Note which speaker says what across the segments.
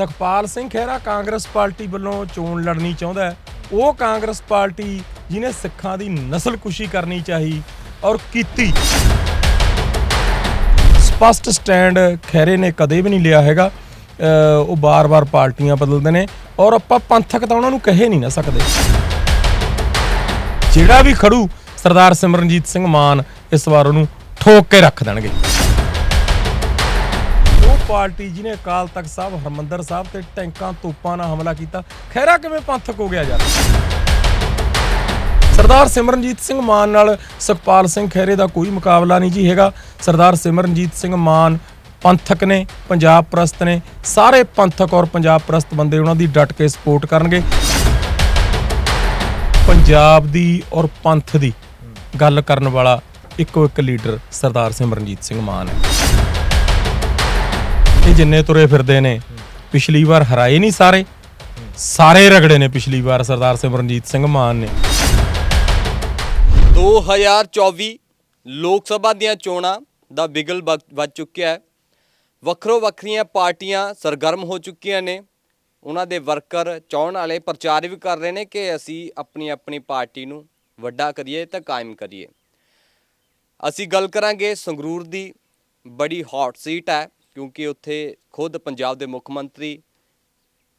Speaker 1: Sukhpal Singh Khaira Congress party ਵੱਲੋਂ ਚੋਣ ਲੜਨੀ ਚਾਹੁੰਦਾ ਹੈ। ਉਹ ਕਾਂਗਰਸ ਪਾਰਟੀ ਜਿਹਨੇ ਸਿੱਖਾਂ ਦੀ ਨਸਲਕੁਸ਼ੀ ਕਰਨੀ ਚਾਹੀ ਔਰ ਕੀਤੀ। ਸਪਸ਼ਟ ਸਟੈਂਡ ਖਹਿਰੇ ਨੇ ਕਦੇ ਵੀ ਨਹੀਂ ਲਿਆ ਹੈਗਾ। ਉਹ ਬਾਰ-ਬਾਰ ਪਾਰਟੀਆਂ ਬਦਲਦੇ ਨੇ ਔਰ ਆਪਾਂ ਪੰਥਕ ਤਾਂ ਉਹਨਾਂ ਨੂੰ ਕਹੇ ਨਹੀਂ ਨਾ ਸਕਦੇ। ਜਿਹੜਾ ਵੀ ਖੜੂ ਸਰਦਾਰ ਸਿਮਰਨਜੀਤ ਸਿੰਘ ਮਾਨ ਇਸ ਵਾਰ ਉਹਨੂੰ ਠੋਕ ਕੇ ਰੱਖ ਦੇਣਗੇ। ਪਾਰਟੀ ਜਿਹਨੇ ਅਕਾਲ ਤਖਤ ਸਾਹਿਬ, ਹਰਮੰਦਰ ਸਾਹਿਬ ਤੇ ਟੈਂਕਾਂ ਤੋਪਾਂ ਨਾਲ ਹਮਲਾ ਕੀਤਾ। ਖਹਿਰਾ ਕਿਵੇਂ ਪੰਥਕ ਹੋ ਗਿਆ ਯਾਰ? ਸਰਦਾਰ ਸਿਮਰਨਜੀਤ ਸਿੰਘ ਮਾਨ ਨਾਲ ਸੁਖਪਾਲ ਸਿੰਘ ਖਹਿਰੇ ਦਾ ਕੋਈ ਮੁਕਾਬਲਾ ਨਹੀਂ ਜੀ ਹੈਗਾ। ਸਰਦਾਰ ਸਿਮਰਨਜੀਤ ਸਿੰਘ ਮਾਨ ਪੰਥਕ ਨੇ, ਪੰਜਾਬ ਪ੍ਰਸਤ ਨੇ। ਸਾਰੇ ਪੰਥਕ ਔਰ ਪੰਜਾਬ ਪ੍ਰਸਤ ਬੰਦੇ ਉਹਨਾਂ ਦੀ ਡਟ ਕੇ ਸਪੋਰਟ ਕਰਨਗੇ। ਪੰਜਾਬ ਦੀ ਔਰ ਪੰਥ ਦੀ ਗੱਲ ਕਰਨ ਵਾਲਾ ਇੱਕੋ ਇੱਕ ਲੀਡਰ ਸਰਦਾਰ ਸਿਮਰਨਜੀਤ ਸਿੰਘ ਮਾਨ ਹੈ। ਇਹ ਜਿੰਨੇ ਤੁਰੇ ਫਿਰਦੇ ਨੇ, ਪਿਛਲੀ ਵਾਰ ਹਰਾਏ ਨਹੀਂ ਸਾਰੇ। ਸਾਰੇ ਰਗੜੇ ਨੇ ਪਿਛਲੀ ਵਾਰ, ਸਰਦਾਰ ਸਿਮਰਨਜੀਤ ਸਿੰਘ ਮਾਨ ਨੇ।
Speaker 2: 2024 ਲੋਕ ਸਭਾ ਦੀਆਂ ਚੋਣਾਂ ਦਾ ਬਿਗਲ ਵੱਜ ਚੁੱਕਿਆ ਹੈ। ਵੱਖਰੋ ਵੱਖਰੀਆਂ ਪਾਰਟੀਆਂ ਸਰਗਰਮ ਹੋ ਚੁੱਕੀਆਂ ਨੇ। ਉਹਨਾਂ ਦੇ ਵਰਕਰ ਚਾਹਣ ਵਾਲੇ ਪ੍ਰਚਾਰ ਵੀ ਕਰ ਰਹੇ ਨੇ ਕਿ ਅਸੀਂ ਆਪਣੀ ਆਪਣੀ ਪਾਰਟੀ ਨੂੰ ਵੱਡਾ ਕਰੀਏ ਤਾਂ ਕਾਇਮ ਕਰੀਏ। ਅਸੀਂ ਗੱਲ ਕਰਾਂਗੇ ਸੰਗਰੂਰ ਦੀ। ਬੜੀ ਹੌਟ ਸੀਟ ਹੈ। ਕਿਉਂਕਿ ਉੱਥੇ ਖੁਦ ਪੰਜਾਬ ਦੇ ਮੁੱਖ ਮੰਤਰੀ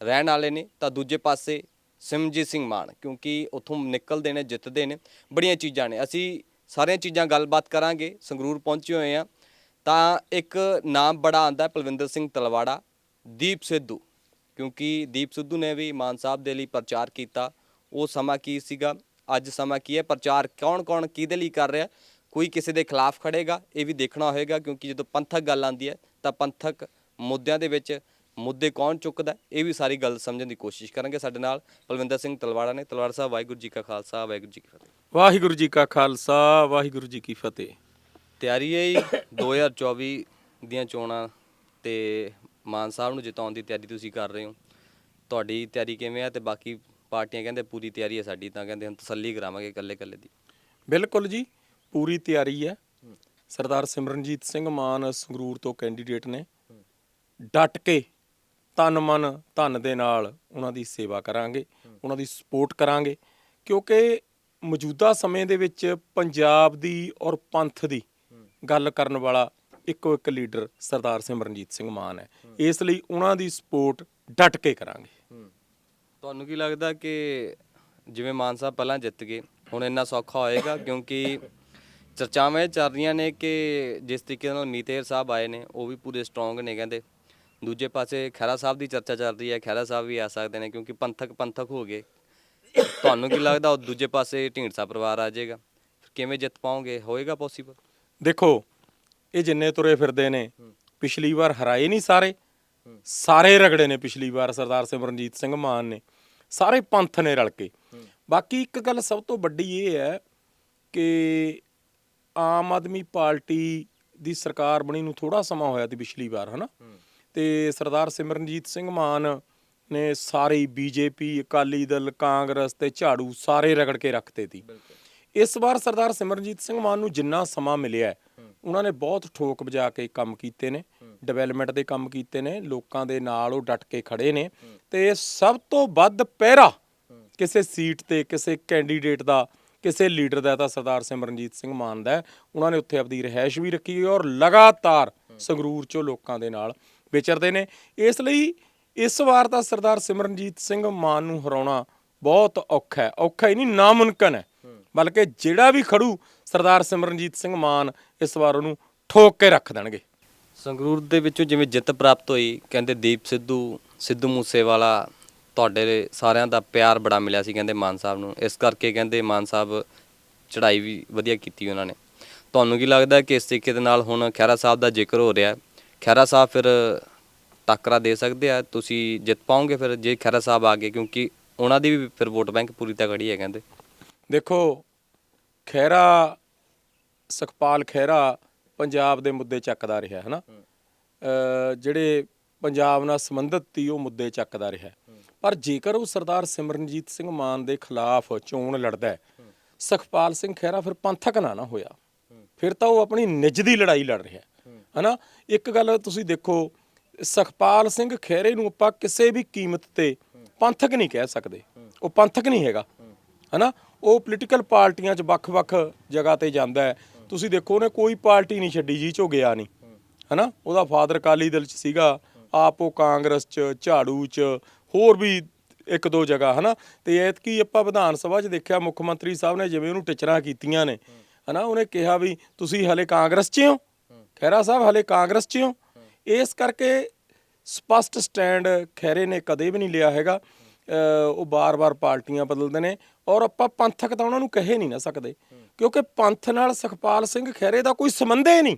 Speaker 2: ਰਹਿਣ ਵਾਲੇ ਨੇ, ਤਾਂ ਦੂਜੇ ਪਾਸੇ ਸਿਮਰਜੀਤ ਸਿੰਘ ਮਾਨ, ਕਿਉਂਕਿ ਉੱਥੋਂ ਨਿਕਲਦੇ ਨੇ, ਜਿੱਤਦੇ ਨੇ, ਬੜੀਆਂ ਚੀਜ਼ਾਂ ਨੇ। ਅਸੀਂ ਸਾਰੀਆਂ ਚੀਜ਼ਾਂ ਗੱਲਬਾਤ ਕਰਾਂਗੇ, ਸੰਗਰੂਰ ਪਹੁੰਚੇ ਹੋਏ ਆ ਤਾਂ ਇੱਕ ਨਾਮ ਬੜਾ ਆਂਦਾ ਪਲਵਿੰਦਰ ਸਿੰਘ ਤਲਵਾੜਾ, ਦੀਪ ਸਿੱਧੂ। ਕਿਉਂਕਿ ਦੀਪ ਸਿੱਧੂ ਨੇ ਵੀ ਮਾਨ ਸਾਹਿਬ ਦੇ ਲਈ ਪ੍ਰਚਾਰ ਕੀਤਾ। ਉਹ ਸਮਾਂ ਕੀ ਸੀਗਾ? ਅੱਜ ਸਮਾਂ ਕੀ ਹੈ? ਪ੍ਰਚਾਰ ਕੌਣ-ਕੌਣ ਕਿਹਦੇ ਲਈ ਕਰ ਰਿਹਾ? ਕੋਈ ਕਿਸੇ ਦੇ ਖਿਲਾਫ ਖੜੇਗਾ ਇਹ ਵੀ ਦੇਖਣਾ ਹੋਏਗਾ, ਕਿਉਂਕਿ ਜਦੋਂ ਪੰਥਕ ਗੱਲ ਆਉਂਦੀ ਹੈ ਤਾਂ ਪੰਥਕ ਮੁੱਦਿਆਂ ਦੇ ਵਿੱਚ ਮੁੱਦੇ ਕੌਣ ਚੁੱਕਦਾ ਇਹ ਵੀ ਸਾਰੀ ਗੱਲ ਸਮਝਣ ਦੀ ਕੋਸ਼ਿਸ਼ ਕਰਾਂਗੇ ਸਾਡੇ ਨਾਲ ਪਲਵਿੰਦਰ ਸਿੰਘ ਤਲਵਾੜਾ ਨੇ। ਤਲਵਾੜਾ ਸਾਹਿਬ ਵਾਹਿਗੁਰੂ ਜੀ ਕਾ ਖਾਲਸਾ ਵਾਹਿਗੁਰੂ ਜੀ ਕੀ ਫਤਿਹ।
Speaker 1: ਵਾਹਿਗੁਰੂ ਜੀ ਕਾ ਖਾਲਸਾ ਵਾਹਿਗੁਰੂ ਜੀ ਕੀ ਫਤਿਹ।
Speaker 2: ਤਿਆਰੀ ਹੈ ਜੀ 2024 ਦੀਆਂ ਚੋਣਾਂ ਤੇ ਮਾਨ ਸਾਹਿਬ ਨੂੰ ਜਿਤਾਉਣ ਦੀ ਤਿਆਰੀ ਤੁਸੀਂ ਕਰ ਰਹੇ ਹੋ। ਤੁਹਾਡੀ ਤਿਆਰੀ ਕਿਵੇਂ ਹੈ ਤੇ ਬਾਕੀ ਪਾਰਟੀਆਂ ਕਹਿੰਦੇ ਪੂਰੀ ਤਿਆਰੀ ਹੈ ਸਾਡੀ ਤਾਂ ਕਹਿੰਦੇ ਹੁਣ ਤਸੱਲੀ ਕਰਾਵਾਂਗੇ ਇਕੱਲੇ ਇਕੱਲੇ ਦੀ।
Speaker 1: ਬਿਲਕੁਲ ਜੀ ਪੂਰੀ ਤਿਆਰੀ ਹੈ। ਸਰਦਾਰ ਸਿਮਰਨਜੀਤ ਸਿੰਘ ਮਾਨ ਸੰਗਰੂਰ ਤੋਂ ਕੈਂਡੀਡੇਟ ਨੇ। ਡਟ ਕੇ ਤਨ ਮਨ, ਧਨ ਦੇ ਨਾਲ ਉਹਨਾਂ ਦੀ ਸੇਵਾ ਕਰਾਂਗੇ, ਉਹਨਾਂ ਦੀ ਸਪੋਰਟ ਕਰਾਂਗੇ। ਕਿਉਂਕਿ ਮੌਜੂਦਾ ਸਮੇਂ ਦੇ ਵਿੱਚ ਪੰਜਾਬ ਦੀ ਔਰ ਪੰਥ ਦੀ ਗੱਲ ਕਰਨ ਵਾਲਾ ਇੱਕੋ ਇੱਕ ਲੀਡਰ ਸਰਦਾਰ ਸਿਮਰਨਜੀਤ ਸਿੰਘ ਮਾਨ ਹੈ। ਇਸ ਲਈ ਉਹਨਾਂ ਦੀ ਸਪੋਰਟ ਡਟ ਕੇ ਕਰਾਂਗੇ।
Speaker 2: ਤੁਹਾਨੂੰ ਕੀ ਲੱਗਦਾ ਕਿ ਜਿਵੇਂ ਮਾਨ ਸਾਹਿਬ ਪਹਿਲਾਂ ਜਿੱਤ ਗਏ, ਹੁਣ ਇੰਨਾ ਸੌਖਾ ਹੋਏਗਾ? ਕਿਉਂਕਿ ਚਰਚਾਵਾਂ ਇਹ ਚੱਲ ਰਹੀਆਂ ਨੇ ਕਿ ਜਿਸ ਤਰੀਕੇ ਨਾਲ ਮੀਤੇਰ ਸਾਹਿਬ ਆਏ ਨੇ ਉਹ ਵੀ ਪੂਰੇ ਸਟਰੋਂਗ ਨੇ ਕਹਿੰਦੇ। ਦੂਜੇ ਪਾਸੇ ਖੈਰਾ ਸਾਹਿਬ ਦੀ ਚਰਚਾ ਚੱਲ ਰਹੀ ਹੈ ਖੈਰਾ ਸਾਹਿਬ ਵੀ ਆ ਸਕਦੇ ਨੇ ਕਿਉਂਕਿ ਪੰਥਕ ਪੰਥਕ ਹੋ ਗਏ। ਤੁਹਾਨੂੰ ਕੀ ਲੱਗਦਾ ਉਹ ਦੂਜੇ ਪਾਸੇ ਢੀਂਡਸਾ ਪਰਿਵਾਰ ਆ ਜਾਏਗਾ? ਕਿਵੇਂ ਜਿੱਤ ਪਾਓਗੇ? ਹੋਏਗਾ ਪੋਸੀਬਲ
Speaker 1: ਦੇਖੋ ਇਹ ਜਿੰਨੇ ਤੁਰੇ ਫਿਰਦੇ ਨੇ ਪਿਛਲੀ ਵਾਰ ਹਰਾਏ ਨਹੀਂ ਸਾਰੇ। ਸਾਰੇ ਰਗੜੇ ਨੇ ਪਿਛਲੀ ਵਾਰ ਸਰਦਾਰ ਸਿਮਰਨਜੀਤ ਸਿੰਘ ਮਾਨ ਨੇ। ਸਾਰੇ ਪੰਥ ਨੇ ਰਲ ਕੇ। ਬਾਕੀ ਇੱਕ ਗੱਲ ਸਭ ਤੋਂ ਵੱਡੀ ਇਹ ਹੈ ਕਿ ਆਮ ਆਦਮੀ ਪਾਰਟੀ ਦੀ ਸਰਕਾਰ ਬਣੀ ਨੂੰ ਥੋੜਾ ਸਮਾਂ ਹੋਇਆ ਤੇ ਪਿਛਲੀ ਵਾਰ ਹਨਾ? ਤੇ ਸਰਦਾਰ ਸਿਮਰਨਜੀਤ ਸਿੰਘ ਮਾਨ ਨੇ ਸਾਰੇ ਬੀਜੇਪੀ ਅਕਾਲੀ ਦਲ ਕਾਂਗਰਸ ਤੇ ਝਾੜੂ ਸਾਰੇ ਰਗੜ ਕੇ ਰੱਖਤੇ ਤੀ ਇਸ ਵਾਰ ਸਰਦਾਰ ਸਿਮਰਨਜੀਤ ਸਿੰਘ ਮਾਨ ਨੂੰ ਜਿੰਨਾ ਸਮਾਂ ਮਿਲਿਆ ਉਹਨਾਂ ਨੇ ਬਹੁਤ ਠੋਕ ਵਜਾ ਕੇ ਕੰਮ ਕੀਤੇ ਨੇ ਡਿਵੈਲਪਮੈਂਟ ਦੇ ਕੰਮ ਕੀਤੇ ਨੇ ਲੋਕਾਂ ਦੇ ਨਾਲ ਉਹ ਡਟ ਕੇ ਖੜੇ ਨੇ ਤੇ ਸਭ ਤੋਂ ਵੱਧ ਪਹਿਰਾ ਕਿਸੇ ਸੀਟ ਤੇ ਕਿਸੇ ਕੈਂਡੀਡੇਟ ਦਾ ਕਿਸੇ ਲੀਡਰ ਦਾ ਤਾਂ ਸਰਦਾਰ ਸਿਮਰਨਜੀਤ ਸਿੰਘ ਮਾਨ ਦਾ ਉਹਨਾਂ ਨੇ ਉੱਥੇ ਆਪਣੀ ਰਹਿائش ਵੀ ਰੱਖੀ ਹੋਈ ਹੈ ਔਰ ਲਗਾਤਾਰ ਸੰਗਰੂਰ ਚੋਂ ਲੋਕਾਂ ਦੇ ਨਾਲ ਵਿਚਰਦੇ ਨੇ। ਇਸ ਲਈ ਇਸ ਵਾਰ ਤਾਂ ਸਰਦਾਰ ਸਿਮਰਨਜੀਤ ਸਿੰਘ ਮਾਨ ਨੂੰ ਹਰਾਉਣਾ ਬਹੁਤ ਔਖਾ ਹੈ। ਔਖਾ ਹੀ ਨਹੀਂ, ਨਾਮੁਮਕਿਨ ਹੈ। ਬਲਕਿ ਜਿਹੜਾ ਵੀ ਖੜੂ, ਸਰਦਾਰ ਸਿਮਰਨਜੀਤ ਸਿੰਘ ਮਾਨ ਇਸ ਵਾਰ ਉਹਨੂੰ ਠੋਕ ਕੇ ਰੱਖ ਦੇਣਗੇ।
Speaker 2: ਸੰਗਰੂਰ ਦੇ ਵਿੱਚੋਂ ਜਿਵੇਂ ਜਿੱਤ ਪ੍ਰਾਪਤ ਹੋਈ, ਕਹਿੰਦੇ ਦੀਪ ਸਿੱਧੂ ਸਿੱਧੂ ਮੂਸੇਵਾਲਾ ਤੁਹਾਡੇ ਸਾਰਿਆਂ ਦਾ ਪਿਆਰ ਬੜਾ ਮਿਲਿਆ ਸੀ ਕਹਿੰਦੇ ਮਾਨ ਸਾਹਿਬ ਨੂੰ। ਇਸ ਕਰਕੇ ਕਹਿੰਦੇ ਮਾਨ ਸਾਹਿਬ ਚੜ੍ਹਾਈ ਵੀ ਵਧੀਆ ਕੀਤੀ ਉਹਨਾਂ ਨੇ। ਤੁਹਾਨੂੰ ਕੀ ਲੱਗਦਾ ਕਿ ਇਸ ਤਰੀਕੇ ਦੇ ਨਾਲ ਹੁਣ ਖਹਿਰਾ ਸਾਹਿਬ ਦਾ ਜ਼ਿਕਰ ਹੋ ਰਿਹਾ ਹੈ? ਖਹਿਰਾ ਸਾਹਿਬ ਫਿਰ ਟੱਕਰਾ ਦੇ ਸਕਦੇ ਆ? ਤੁਸੀਂ ਜਿੱਤ ਪਾਓਗੇ ਫਿਰ ਜੇ ਖਹਿਰਾ ਸਾਹਿਬ ਆ ਗਏ? ਕਿਉਂਕਿ ਉਹਨਾਂ ਦੀ ਵੀ ਫਿਰ ਵੋਟ ਬੈਂਕ ਪੂਰੀ ਤਗੜੀ ਹੈ ਕਹਿੰਦੇ।
Speaker 1: ਦੇਖੋ ਖਹਿਰਾ ਸੁਖਪਾਲ ਖਹਿਰਾ ਪੰਜਾਬ ਦੇ ਮੁੱਦੇ ਚੱਕਦਾ ਰਿਹਾ ਹੈ ਨਾ? ਜਿਹੜੇ ਪੰਜਾਬ ਨਾਲ ਸੰਬੰਧਿਤ ਸੀ ਉਹ ਮੁੱਦੇ ਚੱਕਦਾ ਰਿਹਾ। ਪਰ ਜੇਕਰ ਉਹ ਸਰਦਾਰ ਸਿਮਰਨਜੀਤ ਸਿੰਘ ਮਾਨ ਦੇ ਖਿਲਾਫ ਚੋਣ ਲੜਦਾ ਹੈ, ਸੁਖਪਾਲ ਸਿੰਘ ਖਹਿਰਾ ਫਿਰ ਪੰਥਕ ਨਾ ਨਾ ਹੋਇਆ। ਫਿਰ ਤਾਂ ਉਹ ਆਪਣੀ ਨਿੱਜ ਦੀ ਲੜਾਈ ਲੜ ਰਿਹਾ ਹੈ। ਹਨਾ? ਇੱਕ ਗੱਲ ਤੁਸੀਂ ਦੇਖੋ, ਸੁਖਪਾਲ ਸਿੰਘ ਖਹਿਰੇ ਨੂੰ ਆਪਾਂ ਕਿਸੇ ਵੀ ਕੀਮਤ ਤੇ ਪੰਥਕ ਨਹੀਂ ਕਹਿ ਸਕਦੇ। ਉਹ ਪੰਥਕ ਨਹੀਂ ਹੈਗਾ। ਹਨਾ? ਉਹ ਪੋਲੀਟੀਕਲ ਪਾਰਟੀਆਂ 'ਚ ਵੱਖ-ਵੱਖ ਜਗ੍ਹਾ ਤੇ ਜਾਂਦਾ ਹੈ। ਤੁਸੀਂ ਦੇਖੋ, ਉਹਨੇ ਕੋਈ ਪਾਰਟੀ ਨਹੀਂ ਛੱਡੀ, ਜੀ ਚੋਂ ਗਿਆ ਨਹੀਂ। ਹਨਾ? ਉਹਦਾ ਫਾਦਰ ਅਕਾਲੀ ਦਲ 'ਚ ਸੀਗਾ, ਆਪ ਉਹ ਕਾਂਗਰਸ 'ਚ, ਝਾੜੂ 'ਚ ਹੋਰ ਵੀ ਇੱਕ ਦੋ ਜਗ੍ਹਾ, ਹਨਾ? ਤੇ ਐਤਕੀ ਆਪਾਂ ਵਿਧਾਨ ਸਭਾ 'ਚ ਦੇਖਿਆ ਮੁੱਖ ਮੰਤਰੀ ਸਾਹਿਬ ਨੇ ਜਿਵੇਂ ਉਹਨੂੰ ਟਿਚਰਾਂ ਕੀਤੀਆਂ ਨੇ, ਹਨਾ? ਉਹਨੇ ਕਿਹਾ ਵੀ ਤੁਸੀਂ ਹਲੇ ਕਾਂਗਰਸ 'ਚ ਹੋ। ਖਹਿਰਾ ਸਾਹਿਬ ਹਲੇ ਕਾਂਗਰਸ 'ਚ ਹੋ। ਇਸ ਕਰਕੇ ਸਪਸ਼ਟ ਸਟੈਂਡ ਖੈਰੇ ਨੇ ਕਦੇ ਵੀ ਨਹੀਂ ਲਿਆ ਹੈਗਾ। ਉਹ ਬਾਰ-ਬਾਰ ਪਾਰਟੀਆਂ ਬਦਲਦੇ ਨੇ ਔਰ ਆਪਾਂ ਪੰਥਕ ਤਾਂ ਉਹਨਾਂ ਨੂੰ ਕਹੇ ਨਹੀਂ ਨਾ ਸਕਦੇ, ਕਿਉਂਕਿ ਪੰਥ ਨਾਲ ਸੁਖਪਾਲ ਸਿੰਘ ਖੈਰੇ ਦਾ ਕੋਈ ਸੰਬੰਧ ਹੀ ਨਹੀਂ।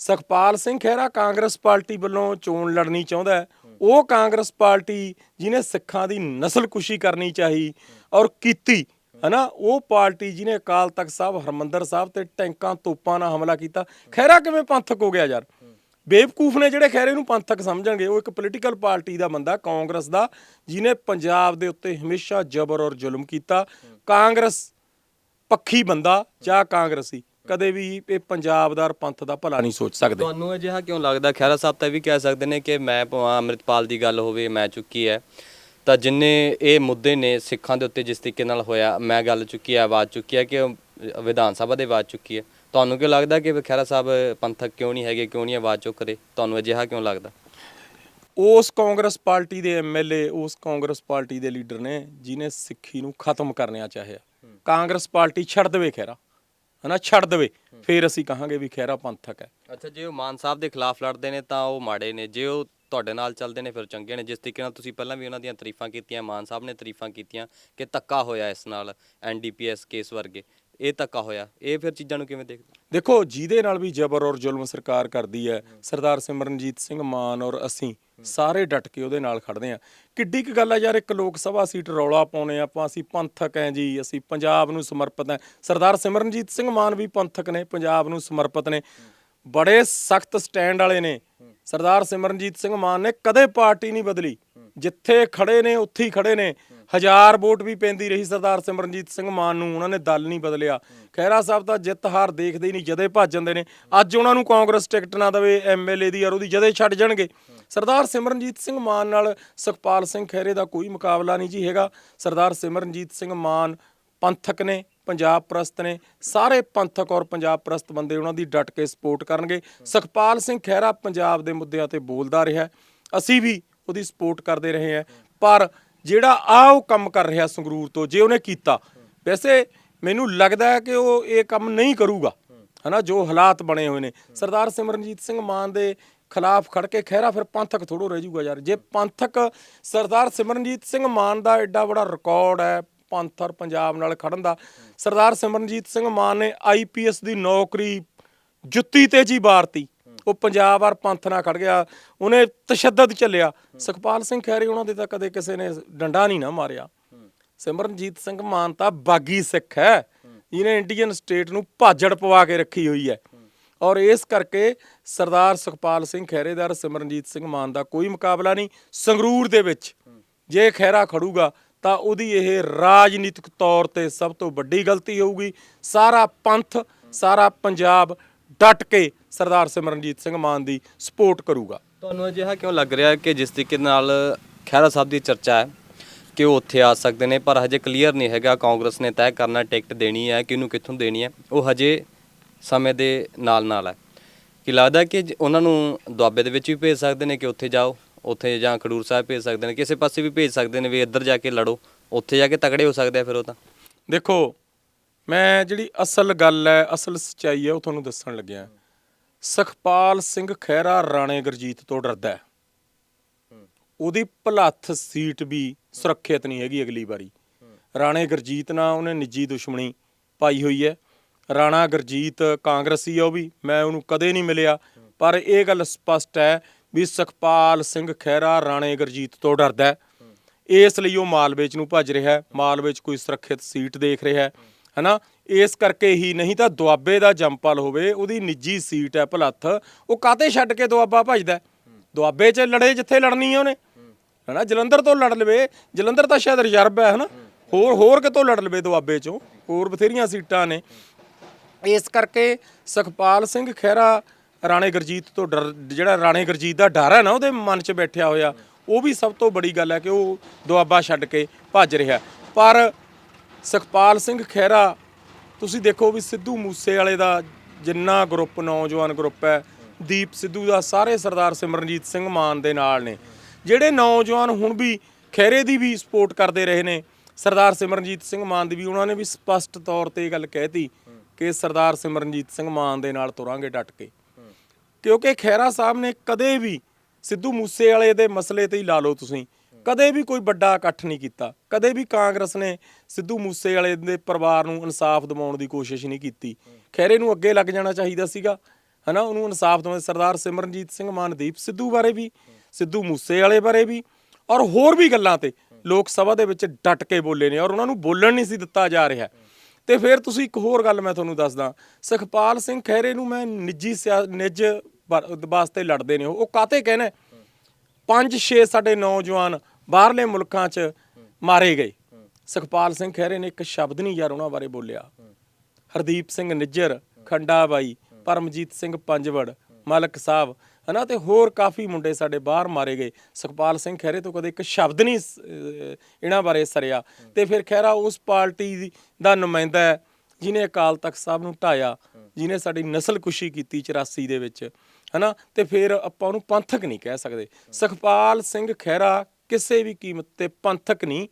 Speaker 1: ਸੁਖਪਾਲ ਸਿੰਘ ਖਹਿਰਾ ਕਾਂਗਰਸ ਪਾਰਟੀ ਵੱਲੋਂ ਚੋਣ ਲੜਨੀ ਚਾਹੁੰਦਾ ਹੈ। ਉਹ ਕਾਂਗਰਸ ਪਾਰਟੀ ਜਿਹਨੇ ਸਿੱਖਾਂ ਦੀ ਨਸਲਕੁਸ਼ੀ ਕਰਨੀ ਚਾਹੀ ਔਰ ਕੀਤੀ, ਹਨਾ? ਉਹ ਪਾਰਟੀ ਜਿਹਨੇ ਅਕਾਲ ਤਖਤ ਸਾਹਿਬ, ਹਰਮੰਦਰ ਸਾਹਿਬ ਤੇ ਟੈਂਕਾਂ ਤੋਪਾਂ ਨਾਲ ਹਮਲਾ ਕੀਤਾ। ਖਹਿਰਾ ਕਿਵੇਂ ਪੰਥਕ ਹੋ ਗਿਆ ਯਾਰ? ਬੇਵਕੂਫ ਨੇ ਜਿਹੜੇ ਖਹਿਰੇ ਨੂੰ ਪੰਥਕ ਸਮਝਣਗੇ, ਉਹ ਇੱਕ ਪੋਲੀਟੀਕਲ ਪਾਰਟੀ ਦਾ ਬੰਦਾ, ਕਾਂਗਰਸ ਦਾ, ਜਿਹਨੇ ਪੰਜਾਬ ਦੇ ਉੱਤੇ ਹਮੇਸ਼ਾ ਜ਼ਬਰ ਔਰ ਜ਼ੁਲਮ ਕੀਤਾ। ਕਾਂਗਰਸ ਪੱਖੀ ਬੰਦਾ ਜਾਂ ਕਾਂਗਰਸੀ? ਕਦੇ ਵੀ ਇਹ ਪੰਜਾਬ ਦਾ ਔਰ ਪੰਥ ਦਾ ਭਲਾ ਨਹੀਂ ਸੋਚ ਸਕਦੇ।
Speaker 2: ਤੁਹਾਨੂੰ ਅਜਿਹਾ ਕਿਉਂ ਲੱਗਦਾ? ਖਹਿਰਾ ਸਾਹਿਬ ਤਾਂ ਇਹ ਵੀ ਕਹਿ ਸਕਦੇ ਨੇ ਕਿ ਮੈਂ ਭਾਵੇਂ ਅੰਮ੍ਰਿਤਪਾਲ ਦੀ ਗੱਲ ਹੋਵੇ ਮੈਂ ਚੁੱਕੀ ਹੈ। ਤਾਂ ਜਿੰਨੇ ਇਹ ਮੁੱਦੇ ਨੇ ਸਿੱਖਾਂ ਦੇ ਉੱਤੇ ਜਿਸ ਤਰੀਕੇ ਨਾਲ ਹੋਇਆ ਮੈਂ ਗੱਲ ਚੁੱਕੀ ਹੈ ਆਵਾਜ਼ ਚੁੱਕੀ ਹੈ ਕਿ ਵਿਧਾਨ ਸਭਾ ਦੇ ਆਵਾਜ਼ ਚੁੱਕੀ ਹੈ। ਤੁਹਾਨੂੰ ਕਿਉਂ ਲੱਗਦਾ ਕਿ ਖਹਿਰਾ ਸਾਹਿਬ ਪੰਥਕ ਕਿਉਂ ਨਹੀਂ ਹੈਗੇ ਕਿਉਂ ਨਹੀਂ ਆਵਾਜ਼ ਚੁੱਕ ਰਹੇ? ਤੁਹਾਨੂੰ ਅਜਿਹਾ ਕਿਉਂ ਲੱਗਦਾ?
Speaker 1: ਉਸ ਕਾਂਗਰਸ ਪਾਰਟੀ ਦੇ ਐਮਐਲਏ ਉਸ ਕਾਂਗਰਸ ਪਾਰਟੀ ਦੇ ਲੀਡਰ ਨੇ ਜਿਨੇ ਸਿੱਖੀ ਨੂੰ ਖਤਮ ਕਰਨਿਆ ਚਾਹਿਆ। ਕਾਂਗਰਸ ਪਾਰਟੀ ਛੱਡ ਦੇਵੇ ਖੈਰਾ ਹਨਾ, ਛੱਡ ਦੇਵੇ। ਫਿਰ ਅਸੀਂ ਕਹਾਂਗੇ ਵੀ ਖੈਰਾ ਪੰਥਕ ਹੈ।
Speaker 2: ਅੱਛਾ, ਜੇ ਉਹ ਮਾਨ ਸਾਹਿਬ ਦੇ ਖਿਲਾਫ ਲੜਦੇ ਨੇ ਤਾਂ ਉਹ ਮਾੜੇ ਨੇ। ਜੇ ਉਹ ਤੁਹਾਡੇ ਨਾਲ ਚੱਲਦੇ ਨੇ, ਫਿਰ ਚੰਗੇ ਨੇ। ਜਿਸ ਤਰੀਕੇ ਨਾਲ ਤੁਸੀਂ ਪਹਿਲਾਂ ਵੀ ਉਹਨਾਂ ਦੀਆਂ ਤਾਰੀਫਾਂ ਕੀਤੀਆਂ, ਮਾਨ ਸਾਹਿਬ ਨੇ ਤਾਰੀਫਾਂ ਕੀਤੀਆਂ ਕਿ ਧੱਕਾ ਹੋਇਆ ਇਸ ਨਾਲ ਐਨਡੀਪੀਐਸ ਕੇਸ ਵਰਗੇ। ਇਹ ਧੱਕਾ ਹੋਇਆ। ਇਹ ਫਿਰ ਚੀਜ਼ਾਂ ਨੂੰ ਕਿਵੇਂ ਦੇਖਦੇ?
Speaker 1: ਦੇਖੋ, ਜਿਹਦੇ ਨਾਲ ਵੀ ਜ਼ਬਰ ਔਰ ਜ਼ੁਲਮ ਸਰਕਾਰ ਕਰਦੀ ਹੈ, ਸਰਦਾਰ ਸਿਮਰਨਜੀਤ ਸਿੰਘ ਮਾਨ ਔਰ ਅਸੀਂ ਸਾਰੇ ਡਟ ਕੇ ਉਹਦੇ ਨਾਲ ਖੜਦੇ ਆ ਕਿੱਡੀ ਕੁ ਗੱਲ ਆ ਯਾਰ, ਇੱਕ ਲੋਕ ਸਭਾ ਸੀਟ ਰੌਲਾ ਪਾਉਣੇ ਆਪਾਂ, ਅਸੀਂ ਪੰਥਕ ਐ ਜੀ, ਅਸੀਂ ਪੰਜਾਬ ਨੂੰ ਸਮਰਪਿਤ ਐ ਸਰਦਾਰ ਸਿਮਰਨਜੀਤ ਸਿੰਘ ਮਾਨ ਵੀ ਪੰਥਕ ਨੇ, ਪੰਜਾਬ ਨੂੰ ਸਮਰਪਿਤ ਨੇ। ਬੜੇ ਸਖਤ ਸਟੈਂਡ ਵਾਲੇ ਨੇ। ਸਰਦਾਰ ਸਿਮਰਨਜੀਤ ਸਿੰਘ ਮਾਨ ਨੇ ਕਦੇ ਪਾਰਟੀ ਨਹੀਂ ਬਦਲੀ। ਜਿੱਥੇ ਖੜੇ ਨੇ, ਉੱਥੇ ਹੀ ਖੜੇ ਨੇ। ਹਜ਼ਾਰ ਵੋਟ ਵੀ ਪੈਂਦੀ ਰਹੀ ਸਰਦਾਰ ਸਿਮਰਨਜੀਤ ਸਿੰਘ ਮਾਨ ਨੂੰ, ਉਹਨਾਂ ਨੇ ਦਲ ਨਹੀਂ ਬਦਲਿਆ। ਖਹਿਰਾ ਸਾਹਿਬ ਤਾਂ ਜਿੱਤ ਹਾਰ ਦੇਖਦੇ ਹੀ ਨਹੀਂ, ਜਦੇ ਭੱਜ ਜਾਂਦੇ ਨੇ। ਅੱਜ ਉਹਨਾਂ ਨੂੰ ਕਾਂਗਰਸ ਟਿਕਟ ਨਾ ਦੇਵੇ ਐਮਐਲਏ ਦੀ ਯਾਰ ਉਹਦੀ, ਜਦੇ ਛੱਡ ਜਾਣਗੇ। ਸਰਦਾਰ ਸਿਮਰਨਜੀਤ ਸਿੰਘ ਮਾਨ ਨਾਲ ਸੁਖਪਾਲ ਸਿੰਘ ਖਹਿਰੇ ਦਾ ਕੋਈ ਮੁਕਾਬਲਾ ਨਹੀਂ ਜੀ ਹੈਗਾ। ਸਰਦਾਰ ਸਿਮਰਨਜੀਤ ਸਿੰਘ ਮਾਨ ਪੰਥਕ ਨੇ ਪੰਜਾਬ ਪ੍ਰਸਤ ਨੇ ਸਾਰੇ ਪੰਥਕ ਔਰ ਪੰਜਾਬ ਪ੍ਰਸਤ ਬੰਦੇ ਉਹਨਾਂ ਦੀ ਡਟ ਕੇ ਸਪੋਰਟ ਕਰਨਗੇ। ਸੁਖਪਾਲ ਸਿੰਘ ਖਹਿਰਾ ਪੰਜਾਬ ਦੇ ਮੁੱਦਿਆਂ ਤੇ ਬੋਲਦਾ ਰਿਹਾ। ਅਸੀਂ ਵੀ ਉਹਦੀ ਸਪੋਰਟ ਕਰਦੇ ਰਹੇ ਹਾਂ। ਪਰ ਜਿਹੜਾ ਆ ਉਹ ਕੰਮ ਕਰ ਰਿਹਾ ਸੰਗਰੂਰ ਤੋਂ, ਜੇ ਉਹਨੇ ਕੀਤਾ, ਵੈਸੇ ਮੈਨੂੰ ਲੱਗਦਾ ਹੈ ਕਿ ਉਹ ਇਹ ਕੰਮ ਨਹੀਂ ਕਰੂਗਾ। ਹਨਾ, ਜੋ ਹਾਲਾਤ ਬਣੇ ਹੋਏ ਨੇ। ਸਰਦਾਰ ਸਿਮਰਨਜੀਤ ਸਿੰਘ ਮਾਨ ਦੇ ਖਿਲਾਫ ਖੜ ਕੇ ਖਹਿਰਾ ਫਿਰ ਪੰਥਕ ਥੋੜੋ ਰਹਿ ਜੂਗਾ ਯਾਰ। ਜੇ ਪੰਥਕ ਸਰਦਾਰ ਸਿਮਰਨਜੀਤ ਸਿੰਘ ਮਾਨ ਦਾ ਐਡਾ ਬੜਾ ਰਿਕਾਰਡ ਹੈ ਪੰਥ ਔਰ ਪੰਜਾਬ ਨਾਲ ਖੜਨ ਦਾ। ਸਰਦਾਰ ਸਿਮਰਨਜੀਤ ਸਿੰਘ ਮਾਨ ਨੇ ਆਈਪੀਐਸ ਦੀ ਨੌਕਰੀ ਜੁੱਤੀ ਤੇ ਜੀ ਬਾਰਤੀ। ਉਹ ਪੰਜਾਬ ਔਰ ਪੰਥ ਨਾਲ ਖੜ ਗਿਆ। ਉਹਨੇ ਤਸ਼ੱਦਦ ਚੱਲਿਆ ਸੁਖਪਾਲ ਸਿੰਘ ਖਹਿਰੇ ਉਹਨਾਂ ਦੇ ਤਾਂ ਕਦੇ ਕਿਸੇ ਨੇ ਡੰਡਾ ਨਹੀਂ ਨਾ ਮਾਰਿਆ। ਸਿਮਰਨਜੀਤ ਸਿੰਘ ਮਾਨ ਤਾਂ ਬਾਗੀ ਸਿੱਖ ਹੈ। ਜਿਹਨੇ ਇੰਡੀਅਨ ਸਟੇਟ ਨੂੰ ਭਾਜੜ ਪਵਾ ਕੇ ਰੱਖੀ ਹੋਈ ਹੈ। ਔਰ ਇਸ ਕਰਕੇ ਸਰਦਾਰ ਸੁਖਪਾਲ ਸਿੰਘ ਖਹਿਰੇਦਾਰ ਸਿਮਰਨਜੀਤ ਸਿੰਘ ਮਾਨ ਦਾ ਕੋਈ ਮੁਕਾਬਲਾ ਨਹੀਂ। ਸੰਗਰੂਰ ਦੇ ਵਿੱਚ ਜੇ ਖਹਿਰਾ ਖੜੂਗਾ ਤਾਂ ਉਹਦੀ ਇਹ ਰਾਜਨੀਤਿਕ ਤੌਰ ਤੇ ਸਭ ਤੋਂ ਵੱਡੀ ਗਲਤੀ ਹੋਊਗੀ। ਸਾਰਾ ਪੰਥ, ਸਾਰਾ ਪੰਜਾਬ ਡਟ ਕੇ ਸਰਦਾਰ ਸਿਮਰਨਜੀਤ ਸਿੰਘ ਮਾਨ ਦੀ ਸਪੋਰਟ ਕਰੂਗਾ।
Speaker 2: ਤੁਹਾਨੂੰ ਅਜਿਹਾ ਕਿਉਂ ਲੱਗ ਰਿਹਾ ਕਿ ਜਿਸ ਤਰੀਕੇ ਨਾਲ ਖਹਿਰਾ ਸਾਹਿਬ ਦੀ ਚਰਚਾ ਹੈ ਕਿ ਉਹ ਉੱਥੇ ਆ ਸਕਦੇ ਨੇ, ਪਰ ਹਜੇ ਕਲੀਅਰ ਨਹੀਂ ਹੈਗਾ। ਕਾਂਗਰਸ ਨੇ ਤੈਅ ਕਰਨਾ, ਟਿਕਟ ਦੇਣੀ ਹੈ, ਕਿਹਨੂੰ ਕਿੱਥੋਂ ਦੇਣੀ ਹੈ, ਉਹ ਹਜੇ ਸਮੇਂ ਦੇ ਨਾਲ ਨਾਲ ਹੈ। ਕਿ ਲੱਗਦਾ ਕਿ ਜ- ਉਹਨਾਂ ਨੂੰ ਦੁਆਬੇ ਦੇ ਵਿੱਚ ਵੀ ਭੇਜ ਸਕਦੇ ਨੇ ਕਿ ਉੱਥੇ ਜਾਓ? ਉੱਥੇ ਜਾਂ ਖਡੂਰ ਸਾਹਿਬ ਭੇਜ ਸਕਦੇ ਨੇ, ਕਿਸੇ ਪਾਸੇ ਵੀ ਭੇਜ ਸਕਦੇ ਨੇ ਵੀ ਇੱਧਰ ਜਾ ਕੇ ਲੜੋ, ਉੱਥੇ ਜਾ ਕੇ ਤਕੜੇ ਹੋ ਸਕਦੇ ਆ ਫਿਰ ਉਹ ਤਾਂ।
Speaker 1: ਦੇਖੋ, ਮੈਂ ਜਿਹੜੀ ਅਸਲ ਗੱਲ ਹੈ, ਅਸਲ ਸਚਾਈ ਹੈ, ਉਹ ਤੁਹਾਨੂੰ ਦੱਸਣ ਲੱਗਿਆ। ਸੁਖਪਾਲ ਸਿੰਘ ਖਹਿਰਾ ਰਾਣੇ ਗੁਰਜੀਤ ਤੋਂ ਡਰਦਾ ਹੈ। ਉਹਦੀ ਭਲੱਥ ਸੀਟ ਵੀ ਸੁਰੱਖਿਅਤ ਨਹੀਂ ਹੈਗੀ ਅਗਲੀ ਵਾਰੀ। ਰਾਣੇ ਗੁਰਜੀਤ ਨਾਲ ਉਹਨੇ ਨਿੱਜੀ ਦੁਸ਼ਮਣੀ ਪਾਈ ਹੋਈ ਹੈ। ਰਾਣਾ ਗੁਰਜੀਤ ਕਾਂਗਰਸੀ ਹੈ ਉਹ ਵੀ, ਮੈਂ ਉਹਨੂੰ ਕਦੇ ਨਹੀਂ ਮਿਲਿਆ। ਪਰ ਇਹ ਗੱਲ ਸਪਸ਼ਟ ਹੈ ਵੀ ਸੁਖਪਾਲ ਸਿੰਘ ਖਹਿਰਾ ਰਾਣੇ ਗੁਰਜੀਤ ਤੋਂ ਡਰਦਾ ਹੈ। ਇਸ ਲਈ ਉਹ ਮਾਲਵੇ ਚ ਨੂੰ ਭੱਜ ਰਿਹਾ ਹੈ। ਮਾਲਵੇ ਚ ਕੋਈ ਸੁਰੱਖਿਅਤ ਸੀਟ ਦੇਖ ਰਿਹਾ ਹੈ। ਹਨਾ? ਇਸ ਕਰਕੇ ਹੀ ਨਹੀਂ ਤਾਂ ਦੁਆਬੇ ਦਾ ਜੰਪਲ ਹੋਵੇ, ਉਹਦੀ ਨਿੱਜੀ ਸੀਟ ਹੈ ਭਲੱਥ। ਉਹ ਕਾਤੇ ਛੱਡ ਕੇ ਦੁਆਬਾ ਭੱਜਦਾ ਹੈ? ਦੁਆਬੇ 'ਚ ਲੜੇ ਜਿੱਥੇ ਲੜਨੀ ਹੈ ਉਹਨੇ। ਹਨਾ? ਜਲੰਧਰ ਤੋਂ ਲੜ ਲਵੇ। ਜਲੰਧਰ ਤਾਂ ਸ਼ਾਇਦ ਰਿਜ਼ਰਵ ਹੈ, ਹਨਾ? ਹੋਰ ਹੋਰ ਕਿਤੋਂ ਲੜ ਲਵੇ ਦੁਆਬੇ 'ਚੋਂ? ਹੋਰ ਬਥੇਰੀਆਂ ਸੀਟਾਂ ਨੇ। ਇਸ ਕਰਕੇ ਸੁਖਪਾਲ ਸਿੰਘ ਖਹਿਰਾ ਰਾਣੇ ਗੁਰਜੀਤ ਤੋਂ ਡਰ, ਜਿਹੜਾ ਰਾਣੇ ਗੁਰਜੀਤ ਦਾ ਡਰ ਹੈ ਨਾ, ਉਹਦੇ ਮਨ 'ਚ ਬੈਠਿਆ ਹੋਇਆ, ਉਹ ਵੀ ਸਭ ਤੋਂ ਬੜੀ ਗੱਲ ਹੈ ਕਿ ਉਹ ਦੁਆਬਾ ਛੱਡ ਕੇ ਭੱਜ ਰਿਹਾ ਪਰ ਸੁਖਪਾਲ ਸਿੰਘ ਖਹਿਰਾ, ਤੁਸੀਂ ਦੇਖੋ ਵੀ ਸਿੱਧੂ ਮੂਸੇ ਵਾਲੇ ਦਾ ਜਿੰਨਾ ਗਰੁੱਪ, ਨੌਜਵਾਨ ਗਰੁੱਪ ਹੈ, ਦੀਪ ਸਿੱਧੂ ਦਾ ਸਾਰੇ ਸਰਦਾਰ ਸਿਮਰਨਜੀਤ ਸਿੰਘ ਮਾਨ ਦੇ ਨਾਲ ਨੇ। ਜਿਹੜੇ ਨੌਜਵਾਨ ਹੁਣ ਵੀ ਖਹਿਰੇ ਦੀ ਵੀ ਸਪੋਰਟ ਕਰਦੇ ਰਹੇ ਨੇ, ਸਰਦਾਰ ਸਿਮਰਨਜੀਤ ਸਿੰਘ ਮਾਨ ਦੀ ਵੀ, ਉਹਨਾਂ ਨੇ ਵੀ ਸਪਸ਼ਟ ਤੌਰ ਤੇ ਇਹ ਗੱਲ ਕਹਿਤੀ ਕਿ ਸਰਦਾਰ ਸਿਮਰਨਜੀਤ ਸਿੰਘ ਮਾਨ ਦੇ ਨਾਲ ਤੁਰਾਂਗੇ ਡਟ ਕੇ। ਕਿਉਂਕਿ ਖਹਿਰਾ ਸਾਹਿਬ ਨੇ ਕਦੇ ਵੀ ਸਿੱਧੂ ਮੂਸੇ ਵਾਲੇ ਦੇ ਮਸਲੇ ਤੇ ਹੀ ਲਾ ਲਓ ਤੁਸੀਂ। ਕਦੇ ਵੀ ਕੋਈ ਵੱਡਾ ਇਕੱਠ ਨਹੀਂ ਕੀਤਾ। ਕਦੇ ਵੀ ਕਾਂਗਰਸ ਨੇ ਸਿੱਧੂ ਮੂਸੇ ਵਾਲੇ ਦੇ ਪਰਿਵਾਰ ਨੂੰ ਇਨਸਾਫ ਦਿਵਾਉਣ ਦੀ ਕੋਸ਼ਿਸ਼ ਨਹੀਂ ਕੀਤੀ। ਖਹਿਰੇ ਨੂੰ ਅੱਗੇ ਲੱਗ ਜਾਣਾ ਚਾਹੀਦਾ ਸੀਗਾ, ਹਨਾ? ਉਹਨੂੰ ਇਨਸਾਫ ਦਿਵਾਉਣ ਸਰਦਾਰ ਸਿਮਰਨਜੀਤ ਸਿੰਘ ਮਾਨਦੀਪ ਸਿੱਧੂ ਬਾਰੇ ਵੀ, ਸਿੱਧੂ ਮੂਸੇ ਵਾਲੇ ਬਾਰੇ ਵੀ ਔਰ ਹੋਰ ਵੀ ਗੱਲਾਂ ਤੇ ਲੋਕ ਸਭਾ ਦੇ ਵਿੱਚ ਡਟ ਕੇ ਬੋਲੇ ਨੇ ਔਰ ਉਹਨਾਂ ਨੂੰ ਬੋਲਣ ਨਹੀਂ ਸੀ ਦਿੱਤਾ ਜਾ ਰਿਹਾ। ਤੇ ਫਿਰ ਤੁਸੀਂ ਇੱਕ ਹੋਰ ਗੱਲ ਮੈਂ ਤੁਹਾਨੂੰ ਦੱਸਦਾ। ਸੁਖਪਾਲ ਸਿੰਘ ਖਹਿਰੇ ਨੂੰ ਮੈਂ ਨਿੱਜੀ ਸਿਆ- ਨਿੱਜ ਵਾਸਤੇ ਲੜਦੇ ਨੇ ਉਹ। ਉਹ ਕਾਤੇ ਕਹਿੰਦੇ? ਪੰਜ, ਛੇ ਸਾਡੇ ਨੌਜਵਾਨ ਬਾਹਰਲੇ ਮੁਲਕਾਂ 'ਚ ਮਾਰੇ ਗਏ। ਸੁਖਪਾਲ ਸਿੰਘ ਖਹਿਰੇ ਨੇ ਇੱਕ ਸ਼ਬਦ ਨਹੀਂ ਯਾਰ ਉਹਨਾਂ ਬਾਰੇ ਬੋਲਿਆ। ਹਰਦੀਪ ਸਿੰਘ ਨਿੱਜਰ ਖੰਡਾ ਬਾਈ ਪਰਮਜੀਤ ਸਿੰਘ ਪੰਜਵੜ, ਮਲਕ ਸਾਹਿਬ, ਹਨਾ? ਤੇ ਹੋਰ ਕਾਫੀ ਮੁੰਡੇ ਸਾਡੇ ਬਾਹਰ ਮਾਰੇ ਗਏ। ਸੁਖਪਾਲ ਸਿੰਘ ਖਹਿਰੇ ਤੋਂ ਕਦੇ ਇੱਕ ਸ਼ਬਦ ਨਹੀਂ ਇਹਨਾਂ ਬਾਰੇ ਸਰਿਆ। ਤੇ ਫਿਰ ਖਹਿਰਾ ਉਸ ਪਾਰਟੀ ਦਾ ਨੁਮਾਇੰਦਾ ਹੈ ਜਿਨੇ ਅਕਾਲ ਤਖਤ ਸਾਹਿਬ ਨੂੰ ਢਾਇਆ ਜਿਨੇ ਸਾਡੀ ਨਸਲਕੁਸ਼ੀ ਕੀਤੀ 84 ਦੇ ਵਿੱਚ। ਹਨਾ? ਤੇ ਫਿਰ ਆਪਾਂ ਉਹਨੂੰ ਪੰਥਕ ਨਹੀਂ ਕਹਿ ਸਕਦੇ। ਸੁਖਪਾਲ ਸਿੰਘ ਖਹਿਰਾ ਕਿਸੇ ਵੀ ਕੀਮਤ ਤੇ ਪੰਥਕ ਨਹੀਂ।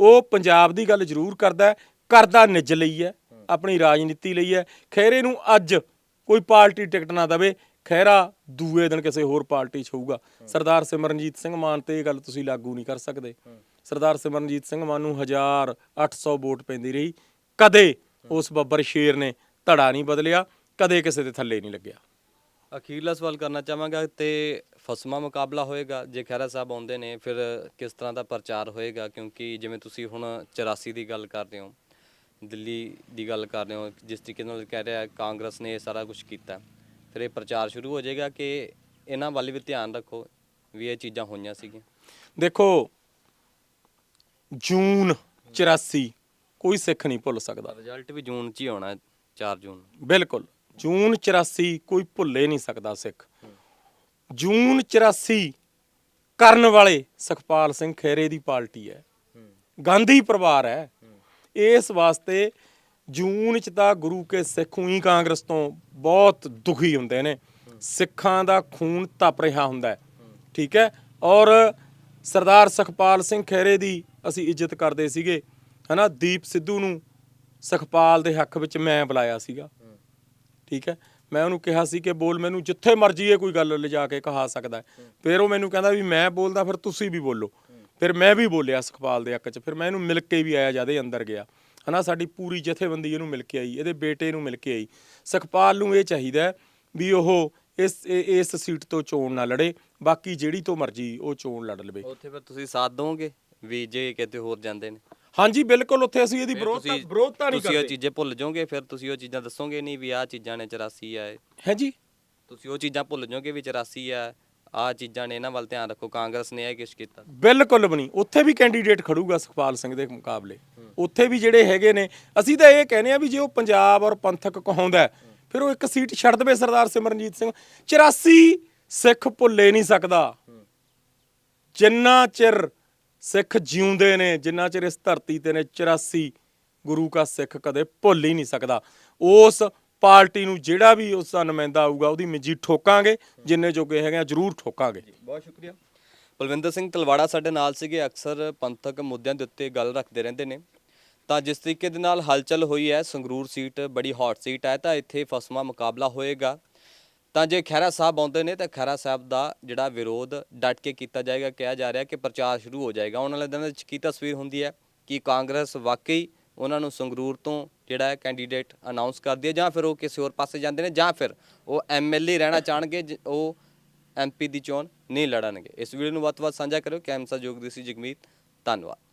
Speaker 1: ਉਹ ਪੰਜਾਬ ਦੀ ਗੱਲ ਜ਼ਰੂਰ ਕਰਦਾ ਕਰਦਾ ਨਿੱਜ ਲਈ ਹੈ, ਆਪਣੀ ਰਾਜਨੀਤੀ ਲਈ ਹੈ। ਖਹਿਰੇ ਨੂੰ ਅੱਜ ਕੋਈ ਪਾਰਟੀ ਟਿਕਟ ਨਾ ਦਵੇ, ਖਹਿਰਾ ਦੂਏ ਦਿਨ ਕਿਸੇ ਹੋਰ ਪਾਰਟੀ 'ਚ ਹੋਊਗਾ। ਸਰਦਾਰ ਸਿਮਰਨਜੀਤ ਸਿੰਘ ਮਾਨ ਤੇ ਇਹ ਗੱਲ ਤੁਸੀਂ ਲਾਗੂ ਨਹੀਂ ਕਰ ਸਕਦੇ। ਸਰਦਾਰ ਸਿਮਰਨਜੀਤ ਸਿੰਘ ਮਾਨ ਨੂੰ 1800 ਵੋਟ ਪੈਂਦੀ ਰਹੀ। ਕਦੇ ਉਸ ਬੱਬਰ ਸ਼ੇਰ ਨੇ ਧੜਾ ਨਹੀਂ ਬਦਲਿਆ, ਕਦੇ ਕਿਸੇ ਦੇ ਥੱਲੇ ਨਹੀਂ ਲੱਗਿਆ।
Speaker 2: ਅਖੀਰਲਾ ਸਵਾਲ ਕਰਨਾ ਚਾਹਾਂਗਾ ਤੇ ਫਸਮਾ ਮੁਕਾਬਲਾ ਹੋਏਗਾ ਜੇ ਖਹਿਰਾ ਸਾਹਿਬ ਆਉਂਦੇ ਨੇ ਫਿਰ ਕਿਸ ਤਰ੍ਹਾਂ ਦਾ ਪ੍ਰਚਾਰ ਹੋਏਗਾ? ਕਿਉਂਕਿ ਜਿਵੇਂ ਤੁਸੀਂ ਹੁਣ 84 ਦੀ ਗੱਲ ਕਰ ਰਹੇ ਹੋ ਦਿੱਲੀ ਦੀ ਗੱਲ ਕਰ ਰਹੇ ਹੋ ਜਿਸ ਤਰੀਕੇ ਨਾਲ ਕਹਿ ਰਿਹਾ ਕਾਂਗਰਸ ਨੇ ਇਹ ਸਾਰਾ ਕੁਝ ਕੀਤਾ ਫਿਰ ਇਹ ਪ੍ਰਚਾਰ ਸ਼ੁਰੂ ਹੋ ਜਾਏਗਾ ਕਿ ਇਹਨਾਂ ਵੱਲ ਵੀ ਧਿਆਨ ਰੱਖੋ ਵੀ ਇਹ ਚੀਜ਼ਾਂ ਹੋਈਆਂ ਸੀਗੀਆਂ?
Speaker 1: ਦੇਖੋ ਜੂਨ 84 ਕੋਈ ਸਿੱਖ ਨਹੀਂ ਭੁੱਲ ਸਕਦਾ।
Speaker 2: ਰਿਜ਼ਲਟ ਵੀ ਜੂਨ 'ਚ ਹੀ ਆਉਣਾ ਹੈ, 4 ਜੂਨ।
Speaker 1: ਬਿਲਕੁਲ। ਜੂਨ 84 ਕੋਈ ਭੁੱਲੇ ਨਹੀਂ ਸਕਦਾ ਸਿੱਖ। ਜੂਨ 84 ਕਰਨ ਵਾਲੇ ਸੁਖਪਾਲ ਸਿੰਘ ਖਹਿਰੇ ਦੀ ਪਾਰਟੀ ਹੈ। ਗਾਂਧੀ ਪਰਿਵਾਰ ਹੈ। ਇਸ ਵਾਸਤੇ ਜੂਨ ਚ ਤਾਂ ਗੁਰੂ ਕੇ ਸਿੱਖ ਹੀ ਕਾਂਗਰਸ ਤੋਂ ਬਹੁਤ ਦੁਖੀ ਹੁੰਦੇ ਨੇ। ਸਿੱਖਾਂ ਦਾ ਖੂਨ ਤਪ ਰਿਹਾ ਹੁੰਦਾ ਹੈ। ਠੀਕ ਹੈ? ਔਰ ਸਰਦਾਰ ਸੁਖਪਾਲ ਸਿੰਘ ਖਹਿਰੇ ਦੀ ਅਸੀਂ ਇੱਜ਼ਤ ਕਰਦੇ ਸੀਗੇ। ਹਨਾ? ਦੀਪ ਸਿੱਧੂ ਨੂੰ ਸੁਖਪਾਲ ਦੇ ਹੱਕ ਵਿੱਚ ਮੈਂ ਬੁਲਾਇਆ ਸੀਗਾ। ਠੀਕ ਹੈ? ਮੈਂ ਉਹਨੂੰ ਕਿਹਾ ਸੀ ਕਿ ਬੋਲ ਮੈਨੂੰ ਜਿੱਥੇ ਮਰਜ਼ੀ ਇਹ ਕੋਈ ਗੱਲ ਲਿਜਾ ਕੇ ਕਹਾ ਸਕਦਾ ਹੈ। ਫਿਰ ਉਹ ਮੈਨੂੰ ਕਹਿੰਦਾ ਵੀ ਮੈਂ ਬੋਲਦਾ, ਫਿਰ ਤੁਸੀਂ ਵੀ ਬੋਲੋ। ਫਿਰ ਮੈਂ ਵੀ ਬੋਲਿਆ ਸੁਖਪਾਲ ਦੇ ਹੱਕ 'ਚ। ਫਿਰ ਮੈਂ ਇਹਨੂੰ ਮਿਲ ਕੇ ਵੀ ਆਇਆ ਜਦ ਇਹ ਅੰਦਰ ਗਿਆ। ਹਨਾ, ਸਾਡੀ ਪੂਰੀ ਜਥੇਬੰਦੀ ਇਹਨੂੰ ਮਿਲ ਕੇ ਆਈ, ਇਹਦੇ ਬੇਟੇ ਨੂੰ ਮਿਲ ਕੇ ਆਈ। ਸੁਖਪਾਲ ਨੂੰ ਇਹ ਚਾਹੀਦਾ ਹੈ ਵੀ ਉਹ ਇਸ, ਇਹ- ਇਸ ਸੀਟ ਤੋਂ ਚੋਣ ਨਾ ਲੜੇ, ਬਾਕੀ ਜਿਹੜੀ ਤੋਂ ਮਰਜ਼ੀ ਉਹ ਚੋਣ ਲੜ ਲਵੇ।
Speaker 2: ਉੱਥੇ ਫਿਰ ਤੁਸੀਂ ਸਾਥ ਦੋਗੇ ਵੀ ਜੇ ਕਿਤੇ ਹੋਰ ਜਾਂਦੇ ਨੇ?
Speaker 1: ਹਾਂਜੀ ਬਿਲਕੁਲ ਉੱਥੇ ਅਸੀਂ ਇਹਦੀ ਵਿਰੋਧਤਾ ਵਿਰੋਧਤਾ ਨਹੀਂ
Speaker 2: ਤੁਸੀਂ ਉਹ
Speaker 1: ਕਰਦੇ।
Speaker 2: ਚੀਜ਼ਾਂ ਭੁੱਲ ਜਾਓਗੇ ਫਿਰ ਤੁਸੀਂ ਉਹ ਚੀਜ਼ਾਂ ਦੱਸੋਗੇ ਨਹੀਂ ਵੀ ਆਹ ਚੀਜ਼ਾਂ ਨੇ 84 ਆ ਇਹ।
Speaker 1: ਹੈ ਜੀ
Speaker 2: ਤੁਸੀਂ ਉਹ ਚੀਜ਼ਾਂ ਭੁੱਲ ਜਾਓਗੇ ਵੀ 84 ਆ ਆਹ ਚੀਜ਼ਾਂ ਨੇ ਇਹਨਾਂ ਵੱਲ ਧਿਆਨ ਰੱਖੋ ਕਾਂਗਰਸ ਨੇ ਇਹ ਕਿਛ ਕੀਤਾ।
Speaker 1: ਬਿਲਕੁਲ ਵੀ ਨਹੀਂ। ਉੱਥੇ ਵੀ ਕੈਂਡੀਡੇਟ ਖੜੂਗਾ ਸੁਖਪਾਲ ਸਿੰਘ ਦੇ ਮੁਕਾਬਲੇ। ਉੱਥੇ ਵੀ ਜਿਹੜੇ ਹੈਗੇ ਨੇ ਅਸੀਂ ਤਾਂ ਇਹ ਕਹਿੰਦੇ ਆ ਵੀ ਜੇ ਉਹ ਪੰਜਾਬ ਔਰ ਪੰਥਕ ਕਹਾਉਂਦਾ ਹੈ, ਫਿਰ ਉਹ ਇੱਕ ਸੀਟ ਛੱਡ ਦੇਵੇ ਸਰਦਾਰ ਸਿਮਰਨਜੀਤ ਸਿੰਘ। 84 ਸਿੱਖ ਭੁੱਲੇ ਨਹੀਂ ਸਕਦਾ। ਜਿੰਨਾ ਚਿਰ ਸਿੱਖ ਜਿਉਂਦੇ ਨੇ, ਜਿੰਨਾ ਚਿਰ ਇਸ ਧਰਤੀ ਤੇ ਨੇ 84 ਗੁਰੂ ਕਾ ਸਿੱਖ ਕਦੇ ਭੁੱਲ ਹੀ ਨਹੀਂ ਸਕਦਾ। ਉਸ ਪਾਰਟੀ ਨੂੰ ਜਿਹੜਾ ਵੀ ਉਸ ਦਾ ਨੁਮਾਇੰਦਾ ਆਊਗਾ, ਉਹਦੀ ਮਿੱਜੀ ਠੋਕਾਂਗੇ, ਜਿੰਨੇ ਜੋਗੇ ਹੈਗੇ ਆ, ਜ਼ਰੂਰ ਠੋਕਾਂਗੇ।
Speaker 2: ਬਹੁਤ ਸ਼ੁਕਰੀਆ। ਬਲਵਿੰਦਰ ਸਿੰਘ ਤਲਵਾੜਾ ਸਾਡੇ ਨਾਲ ਸੀਗੇ, ਅਕਸਰ ਪੰਥਕ ਮੁੱਦਿਆਂ ਦੇ ਉੱਤੇ ਗੱਲ ਰੱਖਦੇ ਰਹਿੰਦੇ ਨੇ। ਤਾਂ ਜਿਸ ਤਰੀਕੇ ਦੇ ਨਾਲ ਹਲਚਲ ਹੋਈ ਹੈ, ਸੰਗਰੂਰ ਸੀਟ ਬੜੀ ਹੌਟ ਸੀਟ ਹੈ, ਤਾਂ ਇੱਥੇ ਫਸਮਾ ਮੁਕਾਬਲਾ ਹੋਏਗਾ। ਤਾਂ ਜੇ ਖਹਿਰਾ ਸਾਹਿਬ ਆਉਂਦੇ ਨੇ ਤਾਂ ਖਹਿਰਾ ਸਾਹਿਬ ਦਾ ਜਿਹੜਾ ਵਿਰੋਧ ਡਟ ਕੇ ਕੀਤਾ ਜਾਏਗਾ, ਕਿਹਾ ਜਾ ਰਿਹਾ ਕਿ ਪ੍ਰਚਾਰ ਸ਼ੁਰੂ ਹੋ ਜਾਏਗਾ। ਆਉਣ ਵਾਲੇ ਦਿਨਾਂ ਵਿੱਚ ਕੀ ਤਸਵੀਰ ਹੁੰਦੀ ਹੈ? ਕਿ ਕਾਂਗਰਸ ਵਾਕਈ ਉਹਨਾਂ ਨੂੰ ਸੰਗਰੂਰ ਤੋਂ ਜਿਹੜਾ ਹੈ ਕੈਂਡੀਡੇਟ ਅਨਾਉਂਸ ਕਰਦੀ ਹੈ ਜਾਂ ਫਿਰ ਉਹ ਕਿਸੇ ਹੋਰ ਪਾਸੇ ਜਾਂਦੇ ਨੇ ਜਾਂ ਫਿਰ ਉਹ ਐਮਐਲਏ ਰਹਿਣਾ ਚਾਹਣਗੇ, ਜ- ਉਹ ਐਮਪੀ ਦੀ ਚੋਣ ਨਹੀਂ ਲੜਨਗੇ? ਇਸ ਵੀਡੀਓ ਨੂੰ ਵੱਧ ਤੋਂ ਵੱਧ ਸਾਂਝਾ ਕਰਿਓ। ਕੈਮਸਾ ਜੋਗਦੀ ਸੀ ਜਗਮੀਤ। ਧੰਨਵਾਦ।